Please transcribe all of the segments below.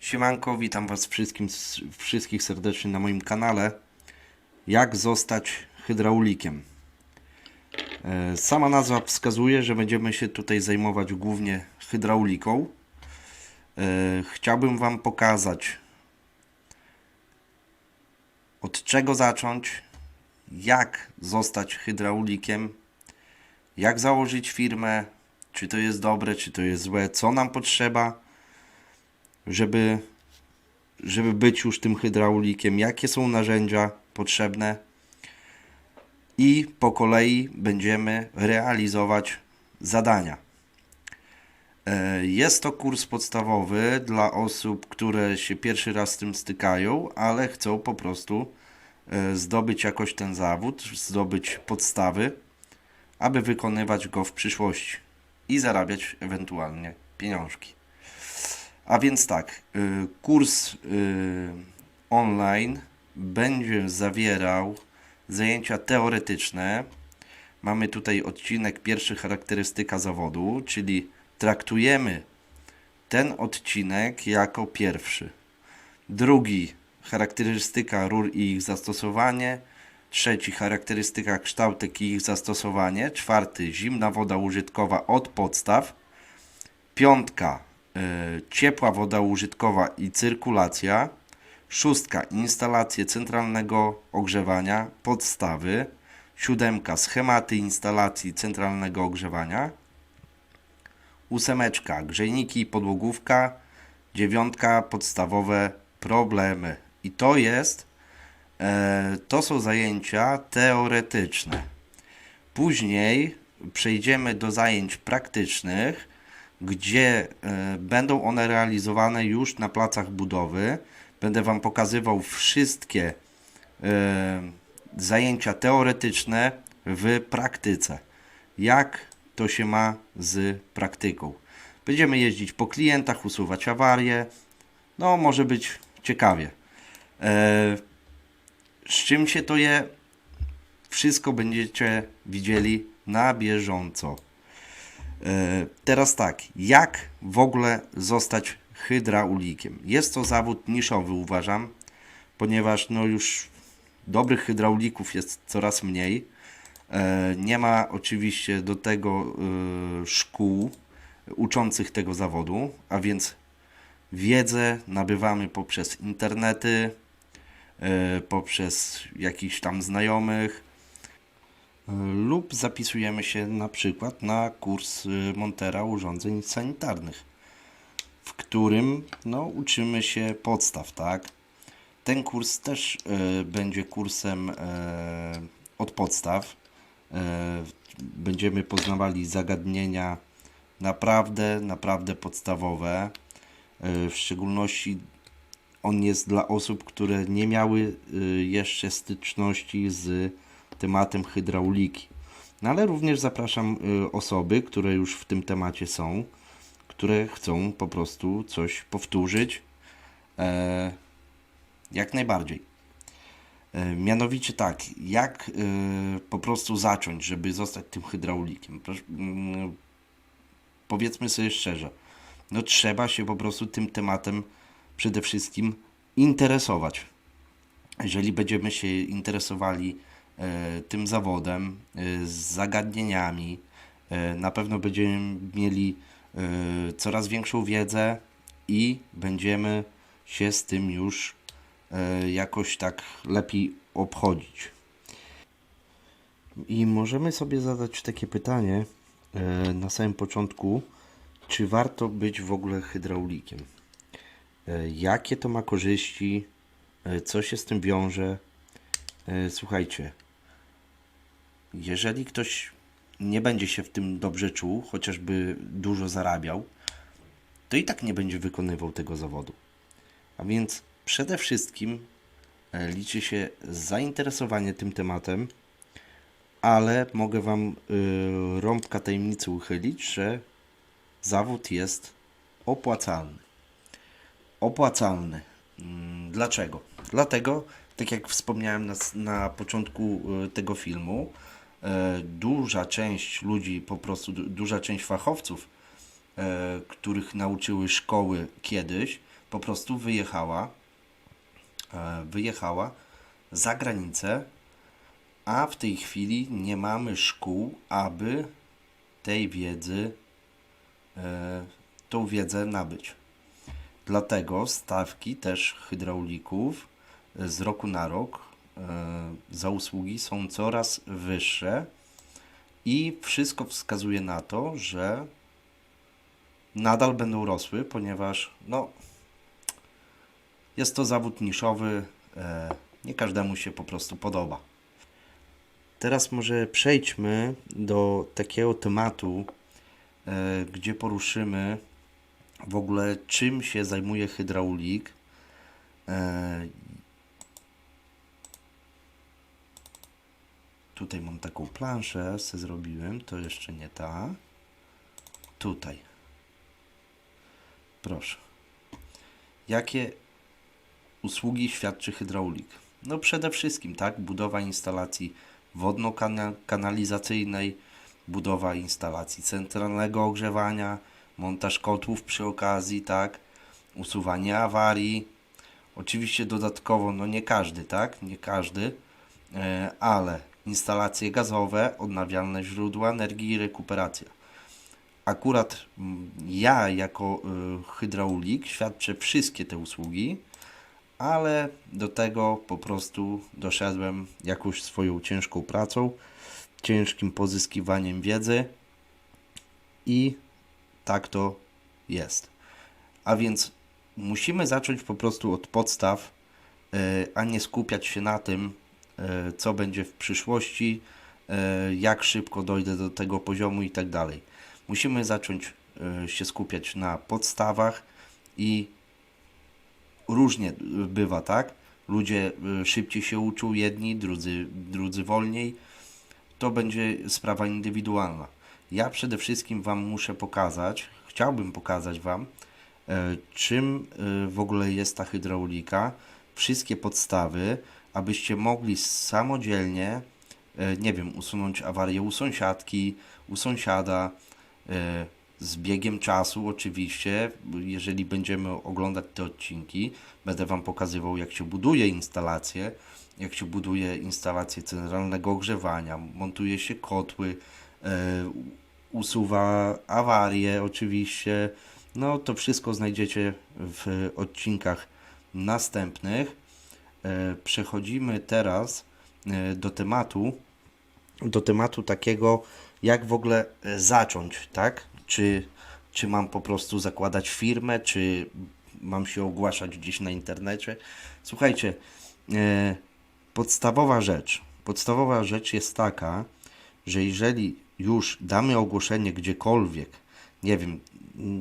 Siemanko, witam Was wszystkim, wszystkich serdecznie na moim kanale. Jak zostać hydraulikiem? E, Sama nazwa wskazuje, że będziemy się tutaj zajmować głównie hydrauliką. E, Chciałbym Wam pokazać, od czego zacząć, jak zostać hydraulikiem, jak założyć firmę, czy to jest dobre, czy to jest złe, co nam potrzeba żeby, żeby być już tym hydraulikiem, jakie są narzędzia potrzebne i po kolei będziemy realizować zadania. E, Jest to kurs podstawowy dla osób, które się pierwszy raz z tym stykają, ale chcą po prostu zdobyć jakoś ten zawód, zdobyć podstawy, aby wykonywać go w przyszłości i zarabiać ewentualnie pieniążki. A więc tak, y, kurs y, online będzie zawierał zajęcia teoretyczne. Mamy tutaj odcinek pierwszy charakterystyka zawodu, czyli traktujemy ten odcinek jako pierwszy. Drugi charakterystyka rur i ich zastosowanie. Trzeci charakterystyka kształtek i ich zastosowanie. Czwarty zimna woda użytkowa od podstaw. Piątka e, ciepła woda użytkowa i cyrkulacja. Szóstka instalacje centralnego ogrzewania, podstawy. Siódemka schematy instalacji centralnego ogrzewania. Ósemeczka grzejniki i podłogówka. Dziewiątka podstawowe problemy. I to jest, e, to są zajęcia teoretyczne. Później przejdziemy do zajęć praktycznych, gdzie e, będą one realizowane już na placach budowy. Będę Wam pokazywał wszystkie e, zajęcia teoretyczne w praktyce. Jak to się ma z praktyką. Będziemy jeździć po klientach, usuwać awarie. No, może być ciekawie. E, z czym się to je? Wszystko będziecie widzieli na bieżąco. E, Teraz tak, jak w ogóle zostać hydraulikiem? Jest to zawód niszowy, uważam, ponieważ no już dobrych hydraulików jest coraz mniej. E, Nie ma oczywiście do tego szkół uczących tego zawodu, a więc wiedzę nabywamy poprzez internety, poprzez jakichś tam znajomych, lub zapisujemy się na przykład na kurs y, montera urządzeń sanitarnych, w którym no, uczymy się podstaw, tak? Ten kurs też y, będzie kursem y, od podstaw. Y, będziemy poznawali zagadnienia naprawdę, naprawdę podstawowe. Y, w szczególności on jest dla osób, które nie miały y, jeszcze styczności z tematem hydrauliki. No ale również zapraszam y, osoby, które już w tym temacie są, które chcą po prostu coś powtórzyć. E, jak najbardziej. E, mianowicie tak, jak y, po prostu zacząć, żeby zostać tym hydraulikiem? Mm, powiedzmy sobie szczerze, no trzeba się po prostu tym tematem przede wszystkim interesować. Jeżeli będziemy się interesowali e, tym zawodem, e, z zagadnieniami, e, na pewno będziemy mieli coraz większą wiedzę i będziemy się z tym już jakoś tak lepiej obchodzić. I możemy sobie zadać takie pytanie na samym początku, czy warto być w ogóle hydraulikiem? E, Jakie to ma korzyści? E, Co się z tym wiąże? E, Słuchajcie, jeżeli ktoś nie będzie się w tym dobrze czuł, chociażby dużo zarabiał, to i tak nie będzie wykonywał tego zawodu. A więc przede wszystkim liczy się zainteresowanie tym tematem, ale mogę Wam rąbka tajemnicy uchylić, że zawód jest opłacalny. Opłacalny. Mm, Dlaczego? Dlatego, tak jak wspomniałem na, na początku y, tego filmu, e, duża część ludzi, po prostu du- duża część fachowców, e, których nauczyły szkoły kiedyś, po prostu wyjechała, wyjechała za granicę, a w tej chwili nie mamy szkół, aby tej wiedzy, tą wiedzę nabyć. Dlatego stawki też hydraulików e, z roku na rok e, za usługi są coraz wyższe i wszystko wskazuje na to, że nadal będą rosły, ponieważ no, jest to zawód niszowy, e, nie każdemu się po prostu podoba. Teraz może przejdźmy do takiego tematu, gdzie poruszymy w ogóle czym się zajmuje hydraulik. E, tutaj mam taką planszę, se zrobiłem, to jeszcze nie ta. Tutaj. Proszę. Jakie usługi świadczy hydraulik? No przede wszystkim, tak, budowa instalacji wodno-kanalizacyjnej, budowa instalacji centralnego ogrzewania, montaż kotłów przy okazji, tak, usuwanie awarii. Oczywiście dodatkowo, no nie każdy, tak, nie każdy, e, ale instalacje gazowe, odnawialne źródła energii i rekuperacja. Akurat mm, ja jako y, hydraulik świadczę wszystkie te usługi, ale do tego po prostu doszedłem jakąś swoją ciężką pracą, ciężkim pozyskiwaniem wiedzy i tak to jest. A więc musimy zacząć po prostu od podstaw, e, a nie skupiać się na tym, e, co będzie w przyszłości, e, jak szybko dojdę do tego poziomu i tak dalej. Musimy zacząć się skupiać na podstawach i różnie bywa, tak? Ludzie szybciej się uczą, jedni, drudzy, drudzy wolniej. To będzie sprawa indywidualna. Ja przede wszystkim Wam muszę pokazać, chciałbym pokazać Wam, e, czym e, w ogóle jest ta hydraulika, wszystkie podstawy, abyście mogli samodzielnie, e, nie wiem, usunąć awarię u sąsiadki, u sąsiada, z biegiem czasu oczywiście, jeżeli będziemy oglądać te odcinki, będę Wam pokazywał jak się buduje instalacje, jak się buduje instalacje centralnego ogrzewania, montuje się kotły, usuwa awarie oczywiście. No to wszystko znajdziecie w odcinkach następnych. E, Przechodzimy teraz e, do tematu, do tematu takiego, jak w ogóle e, zacząć, tak? Czy, czy mam po prostu zakładać firmę, czy mam się ogłaszać gdzieś na internecie? Słuchajcie, podstawowa rzecz, podstawowa rzecz jest taka, że jeżeli już damy ogłoszenie gdziekolwiek, nie wiem,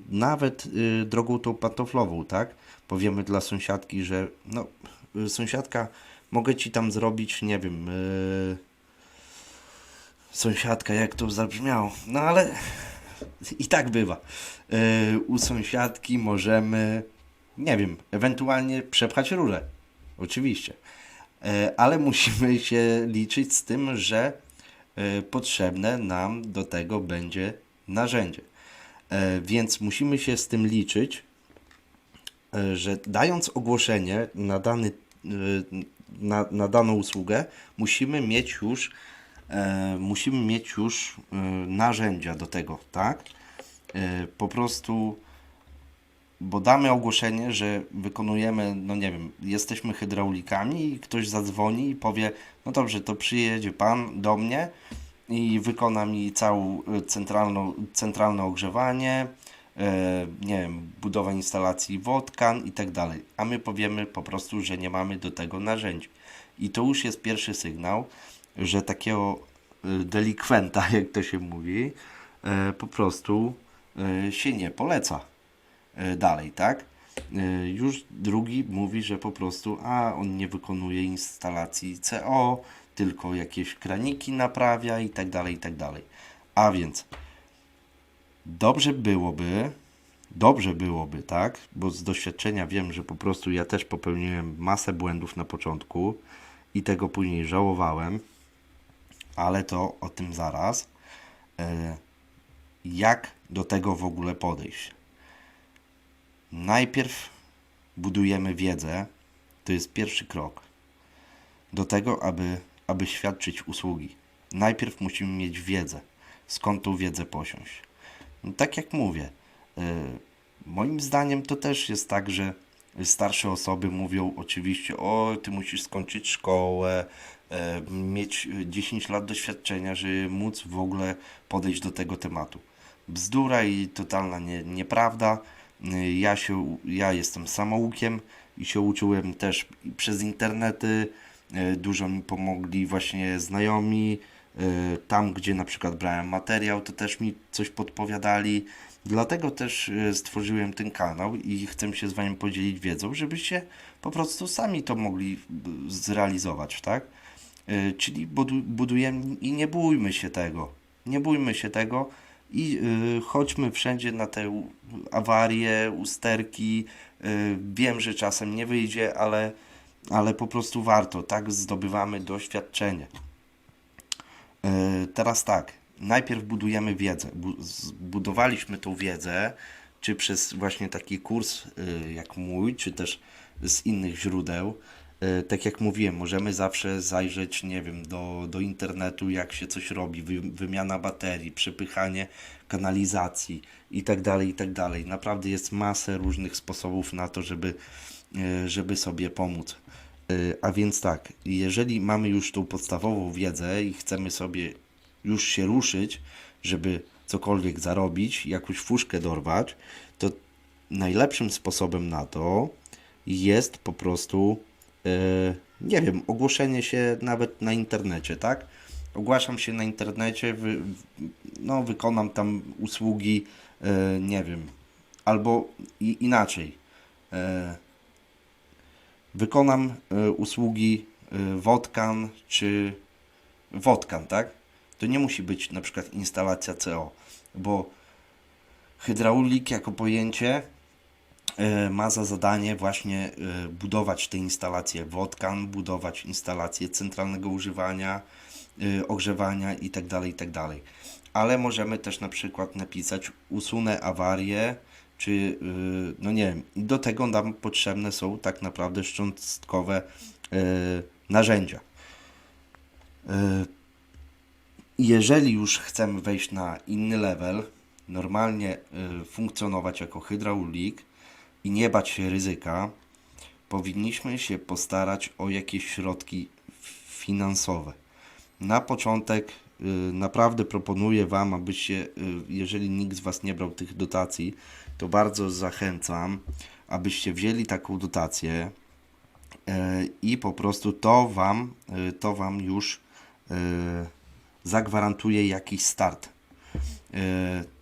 nawet y, drogą tą pantoflową, tak? Powiemy dla sąsiadki, że no, y, sąsiadka, mogę ci tam zrobić, nie wiem, y, sąsiadka, jak to zabrzmiało, no ale i tak bywa. Y, u sąsiadki możemy, nie wiem, ewentualnie przepchać rurę. Oczywiście. E, Ale musimy się liczyć z tym, że potrzebne nam do tego będzie narzędzie. E, Więc musimy się z tym liczyć, e, że dając ogłoszenie na, dany, e, na, na daną usługę, musimy mieć już e, musimy mieć już e, narzędzia do tego, tak? E, Po prostu bo damy ogłoszenie, że wykonujemy, no nie wiem, jesteśmy hydraulikami i ktoś zadzwoni i powie, no dobrze, to przyjedzie pan do mnie i wykona mi całą y, centralną, centralne ogrzewanie, e, nie wiem, budowę instalacji wodkan i tak dalej. A my powiemy po prostu, że nie mamy do tego narzędzi. I to już jest pierwszy sygnał, że takiego y, delikwenta, jak to się mówi, e, po prostu e, się nie poleca e, dalej, tak? E, Już drugi mówi, że po prostu, a on nie wykonuje instalacji CO, tylko jakieś kraniki naprawia i tak dalej, i tak dalej. A więc dobrze byłoby, dobrze byłoby, tak? Bo z doświadczenia wiem, że po prostu ja też popełniłem masę błędów na początku i tego później żałowałem, ale to o tym zaraz. E, Jak do tego w ogóle podejść? Najpierw budujemy wiedzę, to jest pierwszy krok do tego, aby, aby świadczyć usługi. Najpierw musimy mieć wiedzę, skąd tą wiedzę posiąść. No, tak jak mówię, y, moim zdaniem to też jest tak, że starsze osoby mówią oczywiście, o, ty musisz skończyć szkołę, e, mieć 10 lat doświadczenia, żeby móc w ogóle podejść do tego tematu. Bzdura i totalna nie, nieprawda. Ja, się, ja jestem samoukiem i się uczyłem też przez internety. y, Dużo mi pomogli właśnie znajomi. y, Tam, gdzie na przykład brałem materiał, to też mi coś podpowiadali. Dlatego też y, stworzyłem ten kanał i chcę się z Wami podzielić wiedzą, żebyście po prostu sami to mogli zrealizować, tak? Czyli budu- budujemy i nie bójmy się tego. Nie bójmy się tego i y, chodźmy wszędzie na te awarie, usterki. Y, wiem, że czasem nie wyjdzie, ale, ale po prostu warto, tak? Zdobywamy doświadczenie. Y, teraz tak, najpierw budujemy wiedzę. Bu- zbudowaliśmy tą wiedzę, czy przez właśnie taki kurs y, jak mój, czy też z innych źródeł. Y, Tak jak mówiłem, możemy zawsze zajrzeć, nie wiem, do, do internetu, jak się coś robi, wy, wymiana baterii, przepychanie kanalizacji i tak dalej, i tak dalej. Naprawdę jest masę różnych sposobów na to, żeby, y, żeby sobie pomóc. Y, A więc tak, jeżeli mamy już tą podstawową wiedzę i chcemy sobie już się ruszyć, żeby cokolwiek zarobić, jakąś fuszkę dorwać, to najlepszym sposobem na to jest po prostu, e, nie wiem, ogłoszenie się nawet na internecie, tak? Ogłaszam się na internecie, wy, no, wykonam tam usługi, e, nie wiem, albo i, inaczej. E, wykonam usługi Wodkan czy Wodkan, tak? To nie musi być na przykład instalacja CO, bo hydraulik jako pojęcie ma za zadanie właśnie e, budować te instalacje Wodkan, budować instalacje centralnego używania, e, ogrzewania itd., itd. Ale możemy też na przykład napisać usunę awarię, czy no nie wiem, do tego nam potrzebne są tak naprawdę szczątkowe narzędzia. Jeżeli już chcemy wejść na inny level, normalnie funkcjonować jako hydraulik i nie bać się ryzyka, powinniśmy się postarać o jakieś środki finansowe. Na początek y, naprawdę proponuję Wam, abyście, y, jeżeli nikt z Was nie brał tych dotacji, to bardzo zachęcam, abyście wzięli taką dotację e, i po prostu to Wam, y, to wam już y, zagwarantuje jakiś start.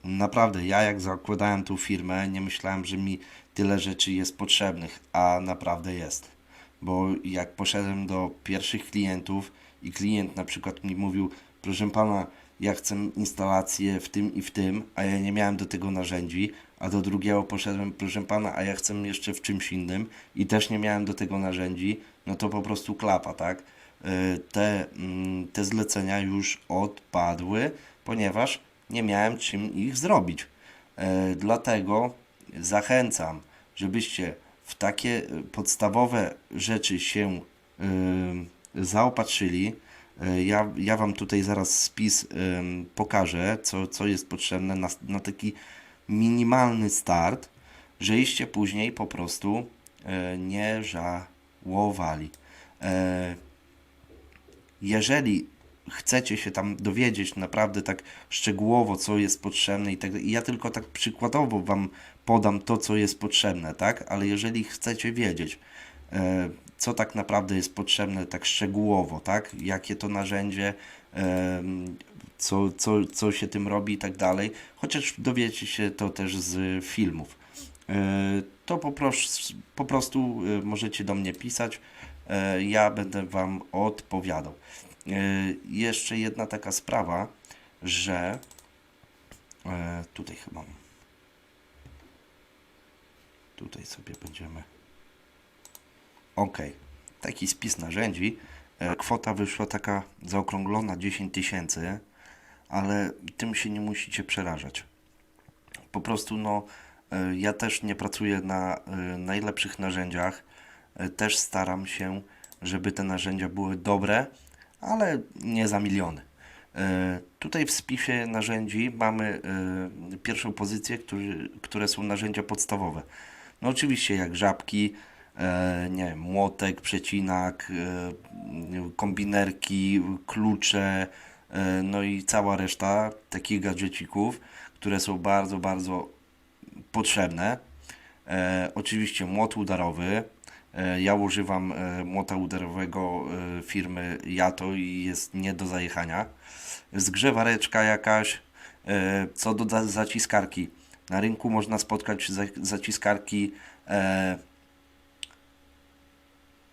Naprawdę, ja jak zakładałem tą firmę, nie myślałem, że mi tyle rzeczy jest potrzebnych, a naprawdę jest. Bo jak poszedłem do pierwszych klientów i klient na przykład mi mówił, proszę pana, ja chcę instalację w tym i w tym, a ja nie miałem do tego narzędzi, a do drugiego poszedłem, proszę pana, a ja chcę jeszcze w czymś innym i też nie miałem do tego narzędzi, no to po prostu klapa, tak? E, Te, mm, te zlecenia już odpadły, ponieważ nie miałem czym ich zrobić. E, Dlatego zachęcam, żebyście w takie e, podstawowe rzeczy się e, zaopatrzyli. E, Ja, ja Wam tutaj zaraz spis em, pokażę, co, co jest potrzebne na, na taki minimalny start, żebyście później po prostu e, nie żałowali. E, jeżeli chcecie się tam dowiedzieć naprawdę tak szczegółowo, co jest potrzebne i tak dalej, ja tylko tak przykładowo Wam podam to, co jest potrzebne, tak? Ale jeżeli chcecie wiedzieć, e, co tak naprawdę jest potrzebne tak szczegółowo, tak? Jakie to narzędzie, em, co, co, co się tym robi i tak dalej, chociaż dowiecie się to też z filmów. E, To po, pros- po prostu e, możecie do mnie pisać, e, ja będę Wam odpowiadał. E, Jeszcze jedna taka sprawa, że e, tutaj chyba tutaj sobie będziemy ok, taki spis narzędzi E, Kwota wyszła taka zaokrąglona 10 tysięcy, ale tym się nie musicie przerażać. Po prostu, no, ja też nie pracuję na najlepszych narzędziach. Też staram się, żeby te narzędzia były dobre, ale nie za miliony. E, Tutaj w spisie narzędzi mamy e, pierwszą pozycję, które są narzędzia podstawowe. No oczywiście jak żabki, e, nie wiem, młotek, przecinak, kombinerki, klucze, no i cała reszta takich gadżecików, które są bardzo, bardzo potrzebne. Oczywiście młot udarowy. E, ja używam e, młota udarowego e, firmy Jato i jest nie do zajechania. Zgrzewareczka jakaś. Co do za- zaciskarki. Na rynku można spotkać za, zaciskarki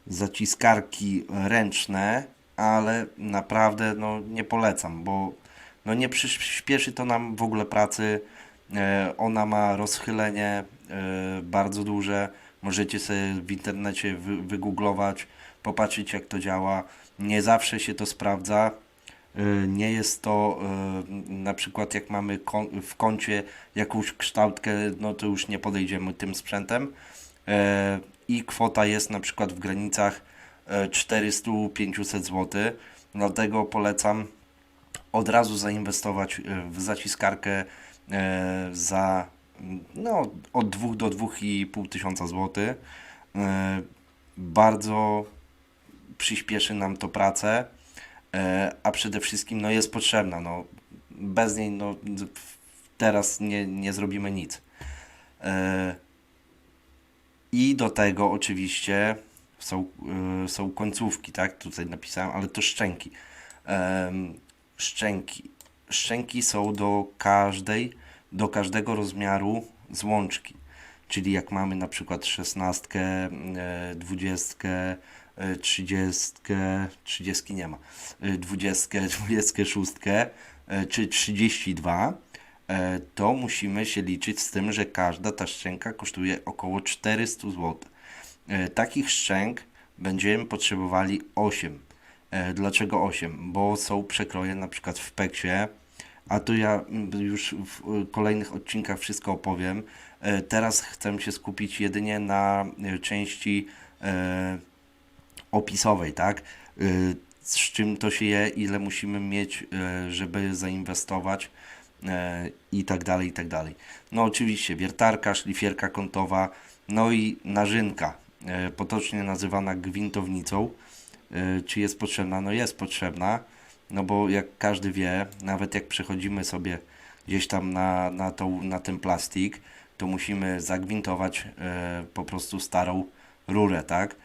zaciskarki ręczne, ale naprawdę no, nie polecam, bo no, nie przyspieszy to nam w ogóle pracy. Ona ma rozchylenie bardzo duże. Możecie sobie w internecie wy, wygooglować, popatrzeć jak to działa. Nie zawsze się to sprawdza. E, Nie jest to e, na przykład jak mamy w kącie jakąś kształtkę, no to już nie podejdziemy tym sprzętem. E, I kwota jest na przykład w granicach e, 400-500 zł. Dlatego polecam od razu zainwestować w zaciskarkę za no, od 2 do 2,5 tysiąca złotych. E, Bardzo przyspieszy nam to pracę, e, a przede wszystkim no, jest potrzebna. No, bez niej no, teraz nie, nie zrobimy nic. E, I do tego oczywiście są, są końcówki, tak? Tutaj napisałem, ale to szczęki. Szczęki. Szczęki są do każdej, do każdego rozmiaru złączki. Czyli jak mamy na przykład 16, e, 20, e, 30, 30 nie ma, e, 20, 26 e, czy 32, e, to musimy się liczyć z tym, że każda ta szczęka kosztuje około 400 zł. Takich szczęk będziemy potrzebowali 8. E, Dlaczego 8? Bo są przekroje na przykład w peksie, a tu ja już w kolejnych odcinkach wszystko opowiem. E, Teraz chcę się skupić jedynie na e, części e, opisowej, tak? Z czym to się je, ile musimy mieć, żeby zainwestować i tak dalej, i tak dalej. No oczywiście wiertarka, szlifierka kątowa, no i narzynka, potocznie nazywana gwintownicą. Czy jest potrzebna? No jest potrzebna, no bo jak każdy wie, nawet jak przechodzimy sobie gdzieś tam na, na, tą, na ten plastik, to musimy zagwintować e, po prostu starą rurę, tak?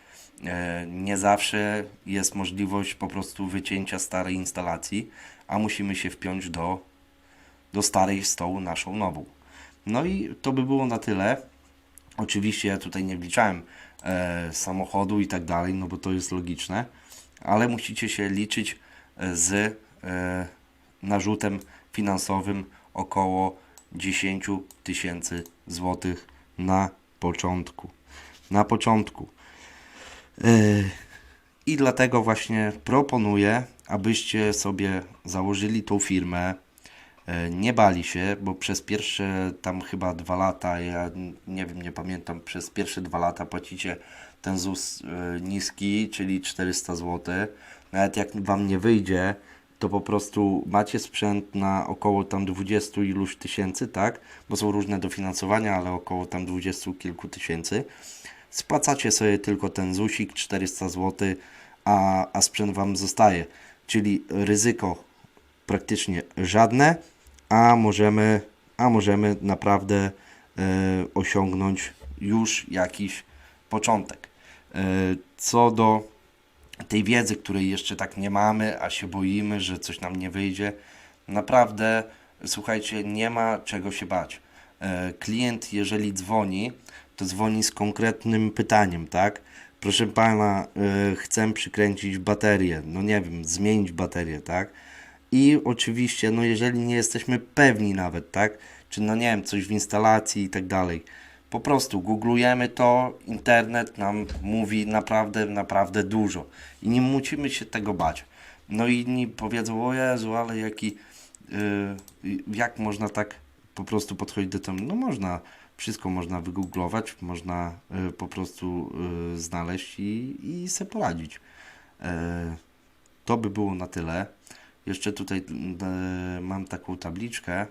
E, nie zawsze jest możliwość po prostu wycięcia starej instalacji, a musimy się wpiąć do, do starej z tą naszą nową. No i to by było na tyle. Oczywiście ja tutaj nie wliczałem e, samochodu i tak dalej, no bo to jest logiczne, ale musicie się liczyć z e, narzutem finansowym około 10 tysięcy złotych na początku. Na początku. E, I dlatego właśnie proponuję, abyście sobie założyli tą firmę, e, nie bali się, bo przez pierwsze tam chyba dwa lata, ja nie wiem, nie pamiętam, przez pierwsze dwa lata płacicie ten ZUS niski, czyli 400 zł. Nawet jak Wam nie wyjdzie, to po prostu macie sprzęt na około tam 20 iluś tysięcy, tak? Bo są różne dofinansowania, ale około tam 20 kilku tysięcy. Spłacacie sobie tylko ten ZUSik 400 zł, a, a sprzęt Wam zostaje. Czyli ryzyko praktycznie żadne, a możemy, a możemy naprawdę e, osiągnąć już jakiś początek. E, co do tej wiedzy, której jeszcze tak nie mamy, a się boimy, że coś nam nie wyjdzie, naprawdę, słuchajcie, nie ma czego się bać. E, Klient, jeżeli dzwoni, to dzwoni z konkretnym pytaniem, tak? Proszę pana, e, chcę przykręcić baterię, no nie wiem, zmienić baterię, tak? I oczywiście, no jeżeli nie jesteśmy pewni nawet, tak? Czy no nie wiem, coś w instalacji i tak dalej, Po prostu googlujemy to, internet nam mówi naprawdę, naprawdę dużo i nie musimy się tego bać. No i inni powiedzą, o Jezu, ale jaki, yy, jak można tak po prostu podchodzić do tematu? No można, wszystko można wygooglować, można yy, po prostu yy, znaleźć i, i se poradzić. Yy, to by było na tyle. Jeszcze tutaj yy, mam taką tabliczkę,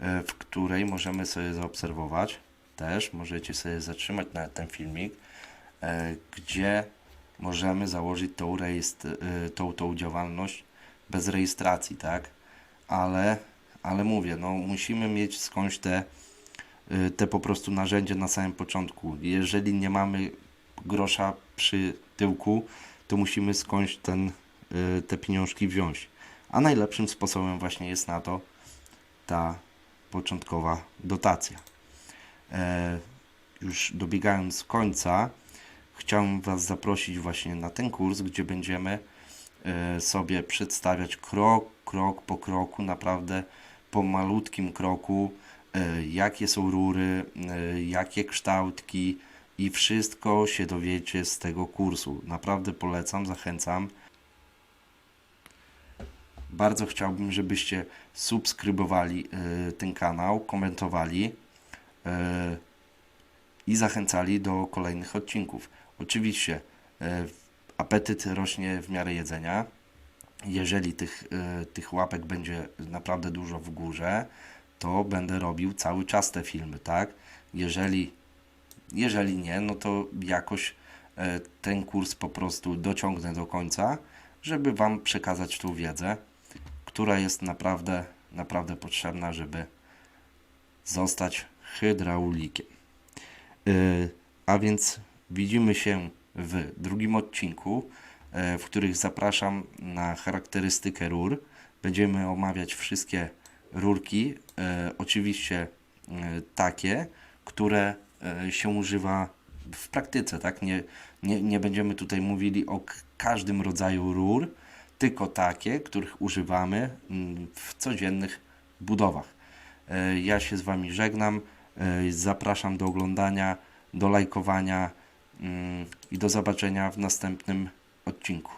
e, w której możemy sobie zaobserwować też, możecie sobie zatrzymać na ten filmik, e, gdzie możemy założyć tą, e, tą, tą działalność bez rejestracji, tak? Ale, ale mówię, no musimy mieć skądś te, e, te po prostu narzędzie na samym początku. Jeżeli nie mamy grosza przy tyłku, to musimy skądś ten, te pieniążki wziąć. A najlepszym sposobem właśnie jest na to ta początkowa dotacja. E, już dobiegając końca, chciałem Was zaprosić właśnie na ten kurs, gdzie będziemy e, sobie przedstawiać krok, krok po kroku, naprawdę po malutkim kroku, e, jakie są rury, jakie kształtki i wszystko się dowiecie z tego kursu. Naprawdę polecam, zachęcam. Bardzo chciałbym, żebyście subskrybowali ten kanał, komentowali i zachęcali do kolejnych odcinków. Oczywiście e, apetyt rośnie w miarę jedzenia. Jeżeli tych, e, tych łapek będzie naprawdę dużo w górze, to będę robił cały czas te filmy, tak? Jeżeli, jeżeli nie, no to jakoś e, ten kurs po prostu dociągnę do końca, żeby Wam przekazać tą wiedzę, która jest naprawdę, naprawdę potrzebna, żeby zostać hydraulikiem. Yy, a więc widzimy się w drugim odcinku, e, w których zapraszam na charakterystykę rur. Będziemy omawiać wszystkie rurki, e, oczywiście takie, które się używa w praktyce, tak? Nie, nie, nie będziemy tutaj mówili o każdym rodzaju rur, tylko takie, których używamy mm, w codziennych budowach. Ja się z Wami żegnam. E, Zapraszam do oglądania, do lajkowania mm, i do zobaczenia w następnym odcinku.